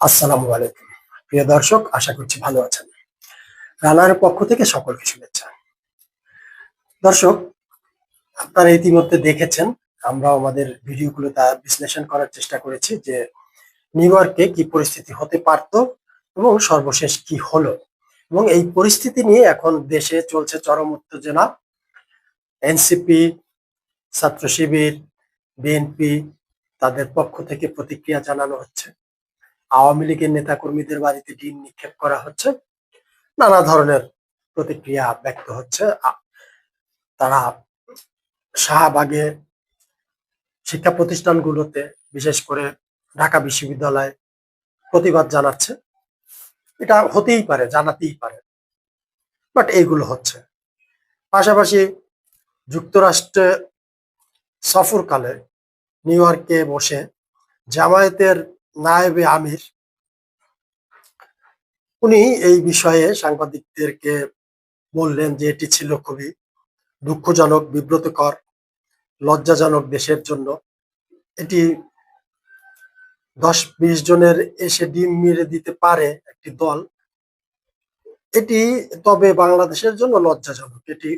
আসসালামু আলাইকুম। প্রিয় দর্শক, আশা করছি ভালো আছেন। রানার পক্ষ থেকে সকলকে শুভেচ্ছা। দর্শক, আপনারা ইতিমধ্যে দেখেছেন আমরা আমাদের ভিডিওগুলো তা বিশ্লেষণ করার চেষ্টা করেছি যে নিউ ইয়র্কে কি পরিস্থিতি হতে পারত এবং সর্বশেষ কি হলো। এবং এই পরিস্থিতি নিয়ে এখন দেশে চলছে চরম উত্তেজনা। এনসিপি ছাত্র শিবির বিএনপি তাদের পক্ষ থেকে প্রতিক্রিয়া জানানো হচ্ছে। আওয়ামী লীগের নেতাকর্মীদের বাড়িতে ডিম নিক্ষেপ করা হচ্ছে। নানা ধরনের প্রতিক্রিয়া ব্যক্ত হচ্ছে। তারা শাহবাগে শিক্ষা প্রতিষ্ঠানগুলোতে, বিশেষ করে ঢাকা বিশ্ববিদ্যালয় প্রতিবাদ জানাচ্ছে। এটা হতেই পারে, জানাতেই পারে। বাট এইগুলো হচ্ছে। পাশাপাশি যুক্তরাষ্ট্রে সফরকালে নিউ ইয়র্কে বসে জামায়াতের নায়েবে আমির। উনি এই বিষয়ে সাংবাদিকদেরকে বললেন যে এটি ছিল খুবই দুঃখজনক, বিব্রতকর, লজ্জাজনক দেশের জন্য। এটি দশ বিশ জনের এসে ডিম মেরে দিতে পারে একটি দল। এটি তবে বাংলাদেশের জন্য লজ্জাজনক। এটি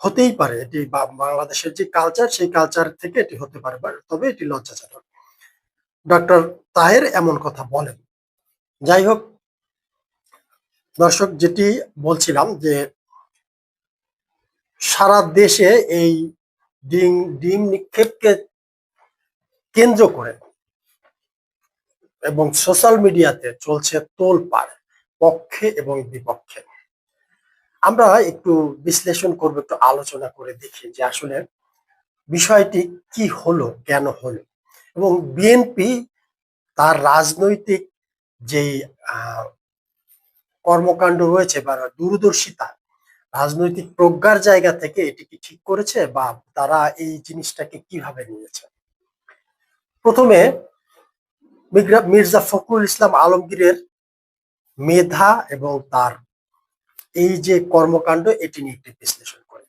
হতেই পারে, এটি বাংলাদেশের যে কালচার সেই কালচার থেকে এটি হতে পারে তবে এটি লজ্জাজনক। ডক্টর তাহের এমন কথা বলেন। যাই হোক দর্শক, যেটি বলছিলাম যে সারা দেশে এই ডিম ডিম নিক্ষেপকে কেন্দ্র করে এবং সোশ্যাল মিডিয়াতে চলছে তোল তোলপাড়, পক্ষে এবং বিপক্ষে। আমরা একটু বিশ্লেষণ করব, একটু আলোচনা করে দেখি যে আসলে বিষয়টি কি হলো, কেন হলো। এবং বিএনপি তার রাজনৈতিক আহ, কর্মকাণ্ড রয়েছে বা দূরদর্শিতা রাজনৈতিক প্রজ্ঞার জায়গা থেকে এটিকে ঠিক করেছে বা তারা এই জিনিসটাকে কীভাবে নিয়েছে। প্রথমে মির্জা ফখরুল ইসলাম আলমগীরের মেধা এবং তার এই যে কর্মকাণ্ড এটি নিয়ে একটি বিশ্লেষণ করে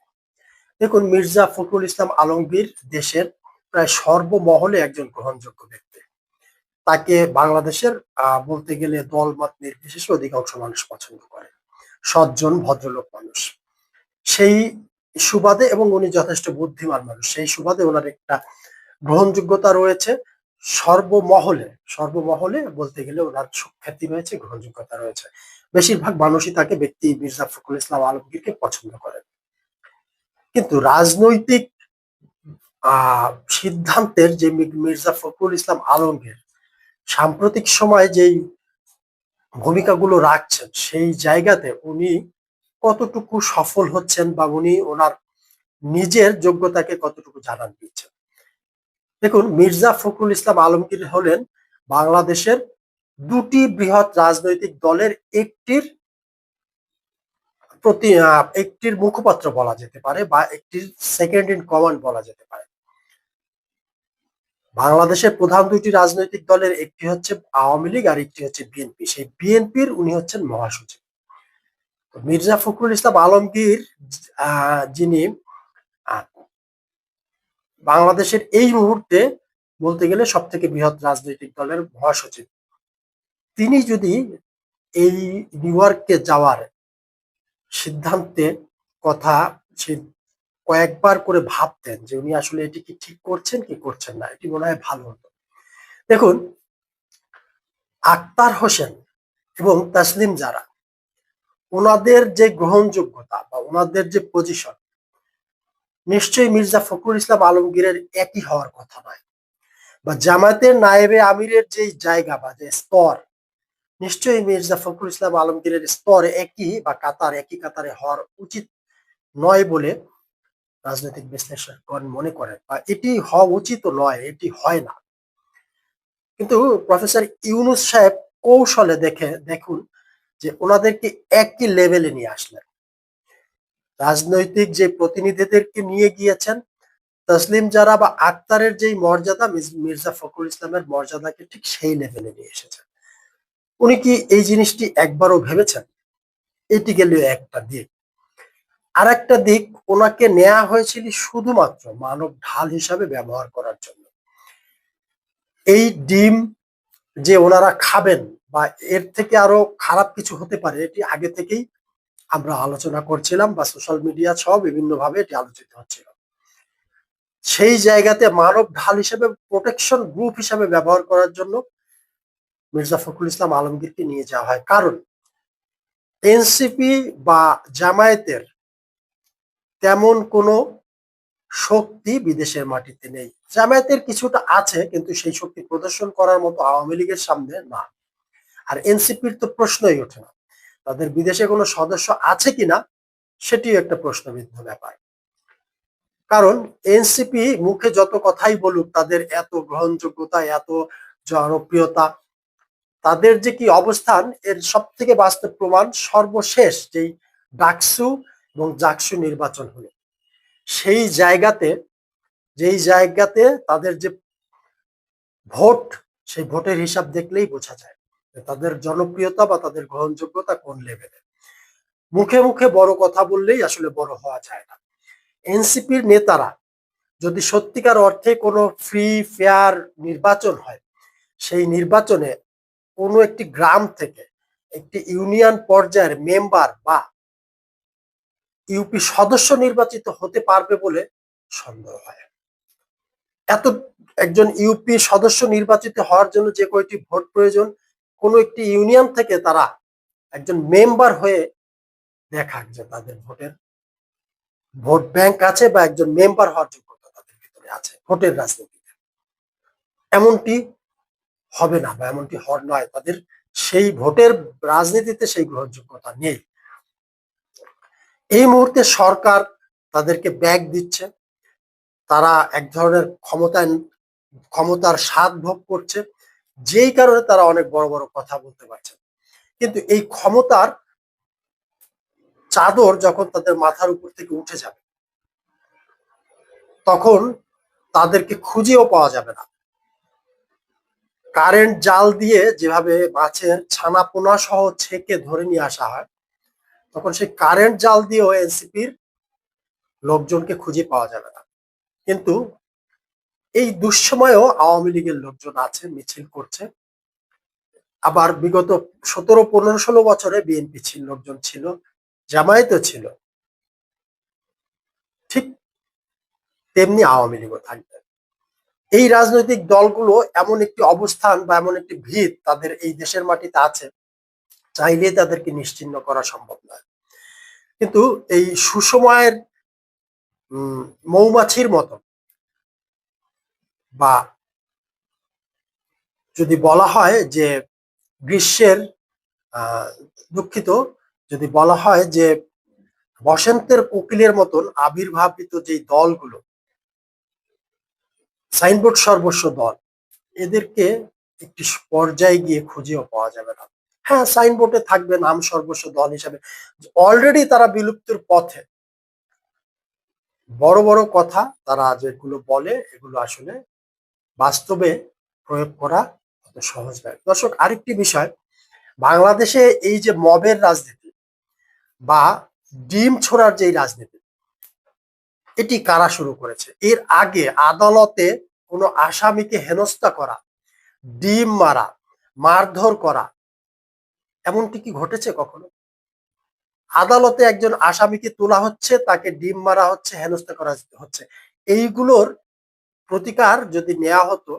দেখুন মির্জা ফখরুল ইসলাম আলমগীর দেশের প্রায় সর্বমহলে একজন গ্রহণযোগ্য ব্যক্তি। তাকে বাংলাদেশের বলতে গেলে দলমত নির্বিশেষে অধিকাংশ মানুষ পছন্দ করে। সজ্জন, ভদ্রলোক মানুষ। সেই সুবাদে এবং উনি যথেষ্ট বুদ্ধিমান মানুষ, সেই সুবাদে ওনার একটা গ্রহণযোগ্যতা রয়েছে। সর্বমহলে সর্বমহলে বলতে গেলে ওনার সুখ্যাতি রয়েছে, গ্রহণযোগ্যতা রয়েছে। বেশিরভাগ মানুষই তাকে ব্যক্তি মির্জা ফখরুল ইসলাম আলমগীরকে পছন্দ করেন। কিন্তু রাজনৈতিক সিদ্ধান্তের যে মির্জা ফখরুল ইসলাম আলমগীর, সাম্প্রতিক সময়ে যেই ভূমিকাগুলো রাখছেন, সেই জায়গাতে উনি কতটুকু সফল হচ্ছেন বা উনি ওনার নিজের যোগ্যতাকে কতটুকু জানান দিচ্ছেন দেখুন, মির্জা ফখরুল ইসলাম আলমগীর হলেন বাংলাদেশের দুটি বৃহৎ রাজনৈতিক দলের একটির প্রতি একটির মুখপাত্র বলা যেতে পারে বা একটির সেকেন্ড ইন কমান্ড বলা যেতে পারে। বাংলাদেশের প্রধান দুটি রাজনৈতিক দলের একটি হচ্ছে আওয়ামী লীগ আর একটি হচ্ছে বিএনপি। সেই বিএনপির উনি হচ্ছেন মহাসচিব। মির্জা ফখরুল ইসলাম আলমগীর যিনি বাংলাদেশের এই মুহূর্তে বলতে গেলে সব থেকে বৃহৎ রাজনৈতিক দলের মহাসচিব। তিনি যদি এই নিউ ইয়র্কে যাওয়ার সিদ্ধান্তে কথা কয়েকবার করে ভাবতেন যে উনি আসলে এটি কি ঠিক করছেন, কি করছেন না, এটি মনে হয় ভালো হতো। দেখুন, আক্তার হোসেন এবং তাসলিম যারা ওনাদের যে গ্রহণযোগ্যতা বা ওনাদের যে পজিশন নিশ্চয়ই মির্জা ফখরুল ইসলাম আলমগীরের একই হওয়ার কথা নয়। বা জামায়াতের নায়েবে আমিরের যে জায়গা বা যে স্তর, নিশ্চয়ই মির্জা ফখরুল ইসলাম আলমগীরের স্তর একই বা কাতার, একই কাতারে হওয়ার উচিত নয় বলে রাজনৈতিক বিশ্লেষকগণ মনে করেন বা এটি হওয়া উচিত নয়, এটি হয় না। কিন্তু প্রফেসর ইউনুস সাহেব কৌশলে দেখে, দেখুন যে ওনাদেরকে একই লেভেলে নিয়ে আসলেন। রাজনৈতিক যে প্রতিনিধিদেরকে নিয়ে গিয়েছেন, তসলিম যারা বা আক্তারের যেই মর্যাদা, মির্জা ফখরুল ইসলামের মর্যাদাকে ঠিক সেই লেভেলে নিয়ে এসেছেন। উনি কি এই জিনিসটি একবারও ভেবেছেন? এটি গেল একটা দিক। আর একটা দিক, ওনাকে নেওয়া হয়েছিল শুধুমাত্র মানব ঢাল হিসাবে ব্যবহার করার জন্য। এই ডিম যে ওনারা খাবেন বা এর থেকে আরও খারাপ কিছু হতে পারে, এটি আগে থেকেই আমরা আলোচনা করছিলাম বা সোশ্যাল মিডিয়া সহ বিভিন্ন ভাবে এটি আলোচিত হচ্ছিল। সেই জায়গাতে মানব ঢাল হিসেবে প্রোটেকশন গ্রুপ হিসেবে ব্যবহার করার জন্য মির্জা ফখরুল ইসলাম আলমগীরকে নিয়ে যাওয়া হয়। কারণ এনসিপি বা জামায়াতের তেমন কোনো শক্তি বিদেশের মাটিতে নেই। জামায়াতের কিছুটা আছে, কিন্তু সেই শক্তি প্রদর্শন করার মতো আওয়ামী লীগের সামনে না। আর এনসিপির তো প্রশ্নই ওঠে না। তাদের বিদেশে কোনো সদস্য আছে কিনা, সেটিও একটা প্রশ্নবিদ্ধ ব্যাপার। কারণ এনসিপি মুখে যত কথাই বলুক, তাদের এত গ্রহণযোগ্যতা, এত জনপ্রিয়তা, তাদের যে কি অবস্থান, এর সব থেকে বাস্তব প্রমাণ সর্বশেষ যেই ডাকসু এবং জাকসু নির্বাচন হলো। সেই জায়গাতে, যেই জায়গাতে তাদের যে ভোট, সেই ভোটের হিসাব দেখলেই বোঝা যায় তাদের জনপ্রিয়তা বা তাদের গ্রহণযোগ্যতা কোন লেভেলে মুখে মুখে বড় কথা বললেই আসলে বড় হওয়া যায় না। এনসিপির নেতারা যদি সত্যিকার অর্থে কোনো ফ্রি ফেয়ার নির্বাচন হয়, সেই নির্বাচনে কোনো একটি গ্রাম থেকে একটি ইউনিয়ন পর্যায়ের মেম্বার বা ইউপি সদস্য নির্বাচিত হতে পারবে বলে সন্দেহ হয়। এত একজন ইউপি সদস্য নির্বাচিত হওয়ার জন্য যে কয়টি ভোট প্রয়োজন, কোন একটি ইউনিয়ন থেকে তারা একজন মেম্বার হয়ে দেখাক যে তাদের ভোটের ভোট ব্যাংক আছে বা একজন মেম্বার হওয়ার যোগ্যতা তাদের ভিতরে আছে, ভোটের রাজনীতিতে এমনটি হবে না বা এমনটি হওয়ার নয়, তাদের সেই ভোটের রাজনীতিতে সেই গ্রহণযোগ্যতা নেই। এই মুহূর্তে সরকার তাদেরকে ব্যাগ দিচ্ছে। তারা এক ধরনের ক্ষমতায়, ক্ষমতার স্বাদ ভোগ করছে, যেই কারণে তারা অনেক বড় বড় কথা বলতে পারছে কিন্তু এই ক্ষমতার চাদর যখন তাদের মাথার উপর থেকে উঠে যাবে, তখন তাদেরকে খুঁজেও পাওয়া যাবে না। কারেন্ট জাল দিয়ে যেভাবে মাছের ছানা পোনা সহ ছেকে ধরে নিয়ে আসা হয় তখন সেই কারেন্ট জাল দিয়েও এনসিপির লোকজনকে খুঁজে পাওয়া যাবে না। কিন্তু এই দুঃসময়েও আওয়ামী লীগের লোকজন আছে, মিছিল করছে। আবার বিগত সতেরো, পনেরো, ষোলো বছরে বিএনপি ছিল, লোকজন ছিল, জামায়াতও ছিল। ঠিক তেমনি আওয়ামী লীগও থাকবে। এই রাজনৈতিক দলগুলো এমন একটি অবস্থান বা এমন একটি ভিত তাদের এই দেশের মাটিতে আছে চাইলে তাদেরকে নিশ্চিন্ন করা সম্ভব নয়। কিন্তু এই সুসময়ের মৌমাছির মতো বা যদি বলা হয় যে গ্রীষ্মের দুঃখিত, যদি বলা হয় যে বসন্তের কোকিলের মতন আবির্ভাবিত যে দলগুলো, সাইনবোর্ড সর্বস্ব দল, এদেরকে একটি পর্যায়ে গিয়ে খুঁজেও পাওয়া যাবে না। হ্যাঁ সাইনবোর্ডে থাকবে নাম সর্বস্ব দল হিসাবে। অলরেডি তারা বিলুপ্তির পথে। বড় বড় কথা তারা যেগুলো বলে, এগুলো আসলে বাস্তবে প্রয়োগ করা অত সহজ নয়। দর্শক, আরেকটি বিষয়, বাংলাদেশে এই যে মবের রাজনীতি বা ডিম ছোড়ার যে রাজনীতি, এটি কারা শুরু করেছে? এর আগে আদালতে কোনো আসামিকে হেনস্থা করা, ডিম মারা, মারধর করা এমনটি কি ঘটেছে কখনো? আদালতে একজন আসামিকে তোলা হচ্ছে, তাকে ডিম মারা হচ্ছে, হেনস্থা করা হচ্ছে। এইগুলোর প্রতিকার যদি নেওয়া হতো,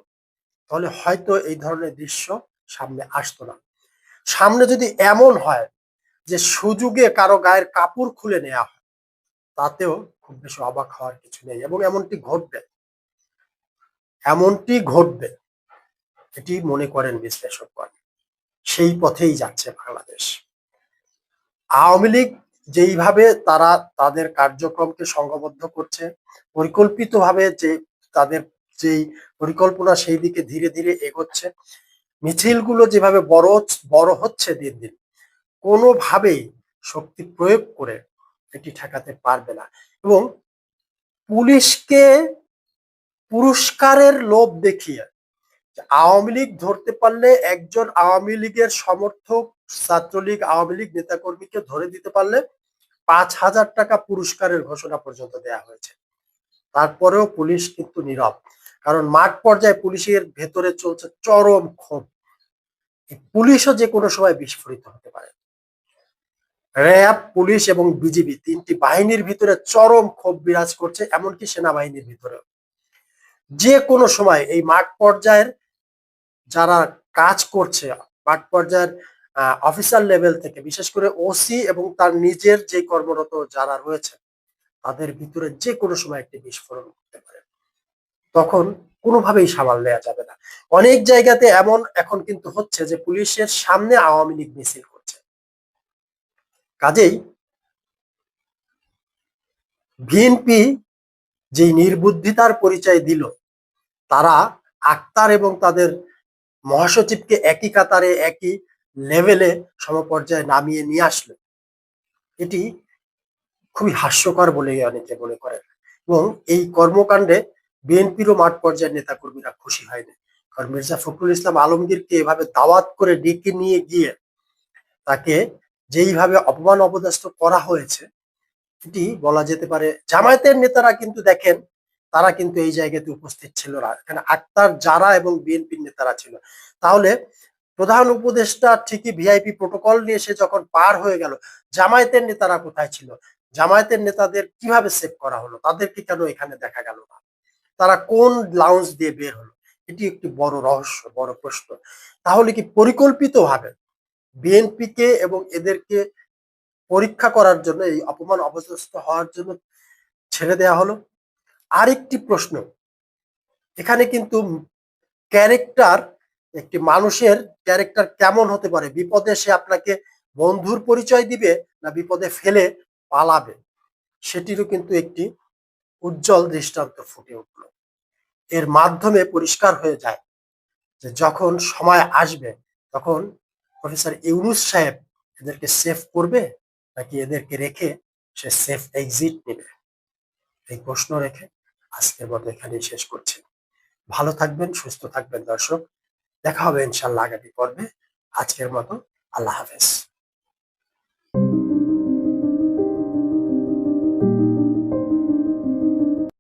তাহলে হয়তো এই ধরনের দৃশ্য সামনে আসতো না। সামনে যদি এমন হয় যে সুযোগে কারও গায়ের কাপড় খুলে নেওয়া হয়, তাতেও খুব বেশি অবাক হওয়ার কিছু নেই এবং এমনটি ঘটবে। এমনটি ঘটবে, এটি মনে করেন বিশ্লেষকগণ। সেই পথেই যাচ্ছে বাংলাদেশ। আওয়ামী লীগ যেইভাবে তারা তাদের কার্যক্রমকে সংঘবদ্ধ করছে, পরিকল্পিতভাবে যে তাদের যেই পরিকল্পনা সেই দিকে ধীরে ধীরে এগোচ্ছে, মিছিলগুলো যেভাবে বড় বড় হচ্ছে দিন দিন, কোনোভাবেই শক্তি প্রয়োগ করে এটি ঠেকাতে পারবে না। এবং পুলিশকে পুরস্কারের লোভ দেখিয়ে আওয়ামী লীগ ধরতে পারলে একজন আওয়ামী লীগের সমর্থক, ছাত্রলীগ, আওয়ামী লীগ নেতাকর্মীকে ধরে দিতে পারলে পাঁচ হাজার টাকা পুরস্কারের ঘোষণা পর্যন্ত দেয়া হয়েছে। তারপরেও পুলিশ কিন্তু নীরব, কারণ মাঠ পর্যায়ে পুলিশের ভেতরে চলছে চরম ক্ষোভ। পুলিশও যে কোনো সময় বিস্ফোরিত হতে পারে। র্যাব, পুলিশ এবং বিজিবি তিনটি বাহিনীর ভিতরে চরম ক্ষোভ বিরাজ করছে, এমনকি সেনাবাহিনীর ভিতরেও। যে কোনো সময় এই মাঠ পর্যায়ের যারা কাজ করছে মাঠ পর্যায়ের অফিসার লেভেল থেকে, বিশেষ করে ওসি এবং তার নিজের যে কর্মরত যারা রয়েছে, তাদের ভিতরে যে কোনো সময় একটি বিস্ফোরণ করতে পারে। তখন কোনোভাবেই সামাল নেওয়া যাবে না। অনেক জায়গাতে এমন এখন কিন্তু হচ্ছে যে, পুলিশের সামনে আওয়ামী লীগ মিছিল করছে। কাজেই বিএনপি যে নির্বুদ্ধিতার পরিচয় দিল, তারা আক্তার এবং তাদের মহাসচিবকে একই কাতারে, একই লেভেলে সমপর্যায়ে নামিয়ে নিয়ে আসলো। এটি খুবই হাস্যকর বলে অনেকে মনে করেন এবং এই কর্মকাণ্ডে বিএনপিরও মাঠ পর্যায়ের নেতাকর্মীরা খুশি হয়নি। কারণ মির্জা ফখরুল ইসলাম আলমগীরকে এভাবে দাওয়াত করে ডেকে নিয়ে গিয়ে তাকে যেইভাবে অপমান অপদস্থ করা হয়েছে, এটি বলা যেতে পারে জামায়াতের নেতারা কিন্তু দেখেন তারা কিন্তু এই জায়গাতে উপস্থিত ছিল না। এখানে আক্তার যারা এবং বিএনপির নেতারা ছিল। তাহলে প্রধান উপদেষ্টা ঠিকই ভিআইপি প্রোটোকল নিয়ে সে যখন পার হয়ে গেল, জামায়াতের নেতারা কোথায় ছিল? জামায়াতের নেতাদের কীভাবে সেভ করা হলো? তাদেরকে কেন এখানে দেখা গেল না? তারা কোন লাউঞ্জ দিয়ে বের হলো? এটি একটি বড় রহস্য, বড় প্রশ্ন। তাহলে কি পরিকল্পিতভাবে বিএনপিকে এবং এদেরকে পরীক্ষা করার জন্য এই অপমান অপদস্থ হওয়ার জন্য ছেড়ে দেয়া হলো? আরেকটি প্রশ্ন। এখানে কিন্তু ক্যারেক্টার একটি মানুষের ক্যারেক্টার কেমন হতে পারে? বিপদে সে আপনাকে বন্ধুর পরিচয় দিবে না বিপদে ফেলে পালাবে? সেটিরও কিন্তু একটি উজ্জ্বল দৃষ্টান্ত ফুটে উঠল। এর মাধ্যমে পরিষ্কার হয়ে যায় যে যখন সময় আসবে, তখন প্রফেসর ইউনুস সাহেব এদেরকে সেফ করবে নাকি এদেরকে রেখে সে সেফ এক্সিট নেবে? এই প্রশ্ন রেখে আজকের মতো এখানেই শেষ করছি। ভালো থাকবেন, সুস্থ থাকবেন দর্শক। দেখা হবে ইনশাল্লাহ আগামী পর্বে। আজকের মতো আল্লাহ হাফেজ।